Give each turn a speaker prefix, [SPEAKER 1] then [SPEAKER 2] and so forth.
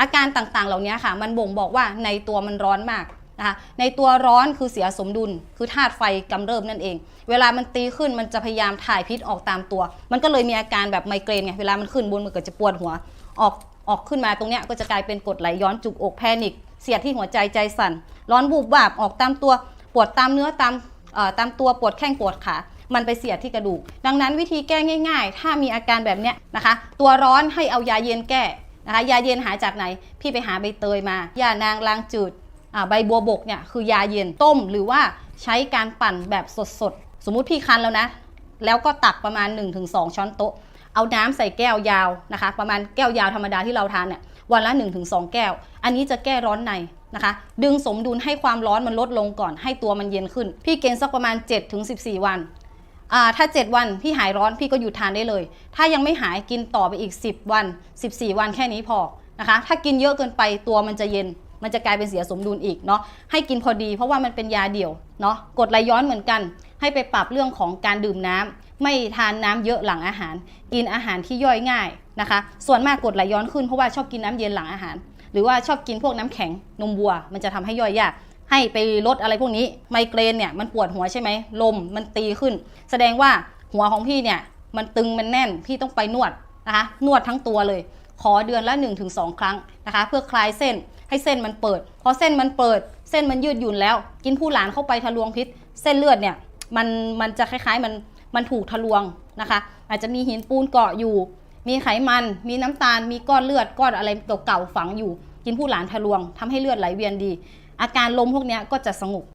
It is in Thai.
[SPEAKER 1] อาการต่างๆ เหล่านี้ค่ะ มันบ่งบอกว่าในตัวมันร้อนมากนะคะในตัวร้อนคือเสียสมดุล คือธาตุไฟกำเริบนั่นเอง เวลามันตีขึ้นมันจะพยายามถ่ายพิษออกตามตัว มันก็เลยมีอาการแบบไมเกรนไงเวลามันขึ้นบนมันก็จะปวดหัวออกออกขึ้นมาตรงเนี้ยก็จะกลายเป็นกดไหลย้อนจุกอกแพนิคเสียดที่หัวใจใจสั่น ร้อนบูบวาบออกตามตัวปวดตามเนื้อตามตามตัวปวดแข้งปวดขามันไปเสียดที่กระดูก ดังนั้นวิธีแก้ง่าย ๆ ถ้ามีอาการแบบเนี้ยนะคะ ตัวร้อนให้เอายาเย็นแก้ นะคะยาเย็นหาจากไหน พี่ไปหาใบเตยมายานางลางจืดใบบัวบกเนี่ยคือยาเย็นต้มหรือว่าใช้การปั่นแบบสดๆ สมมุติพี่คันแล้วนะ แล้วก็ตักประมาณ 1-2 ช้อนโต๊ะ เอาน้ำใส่แก้วยาวนะคะ ประมาณแก้วยาวธรรมดาที่เราทานเนี่ยวันละ 1-2 แก้ว อันนี้จะแก้ร้อนในนะคะ ดึงสมดุลให้ความร้อนมันลดลงก่อนให้ตัวมันเย็นขึ้น พี่เกณฑ์สักประมาณ 7-14 วันอ่า ถ้า 7 วันพี่หายร้อนพี่ก็หยุดทานได้เลย ถ้ายังไม่หายกินต่อไปอีก 10 วัน 14 วันแค่นี้พอนะคะ ถ้ากินเยอะเกินไปตัวมันจะเย็น มันจะกลายเป็นเสียสมดุลอีกเนาะให้กินพอดีเพราะว่ามันเป็นยาเดี่ยวเนาะกดไหลย้อนเหมือนกัน ให้ไปปรับเรื่องของการดื่มน้ำไม่ทานน้ำเยอะหลังอาหาร กินอาหารที่ย่อยง่ายนะคะ ส่วนมากกดไหลย้อนขึ้นเพราะว่าชอบกินน้ำเย็นหลังอาหาร หรือว่าชอบกินพวกน้ำแข็งนมวัว มันจะทำให้ย่อยยาก ให้ไปลดอะไรพวกนี้ ไมเกรนเนี่ยมันปวดหัวใช่ไหมลมมันตีขึ้น แสดงว่าหัวของพี่เนี่ยมันตึงมันแน่นพี่ต้องไปนวดนะคะนวดทั้งตัวเลย ขอเดือนละ 1-2 ครั้งนะคะ เพื่อคลายเส้นให้เส้นมันเปิด พอเส้นมันเปิด เส้นมันยืดหยุ่นแล้ว กินผู้หลานเข้าไปทะลวงพิษ เส้นเลือดเนี่ยมันมันจะคล้ายๆมันมันถูกทะลวงนะคะ อาจจะมีหินปูนเกาะอยู่ มีไขมัน มีน้ำตาล มีก้อนเลือดก้อนอะไรเก่าๆฝังอยู่ กินผู้หลานทะลวงทำให้เลือดไหลเวียนดี อาการลมพวกนี้ก็จะสงบ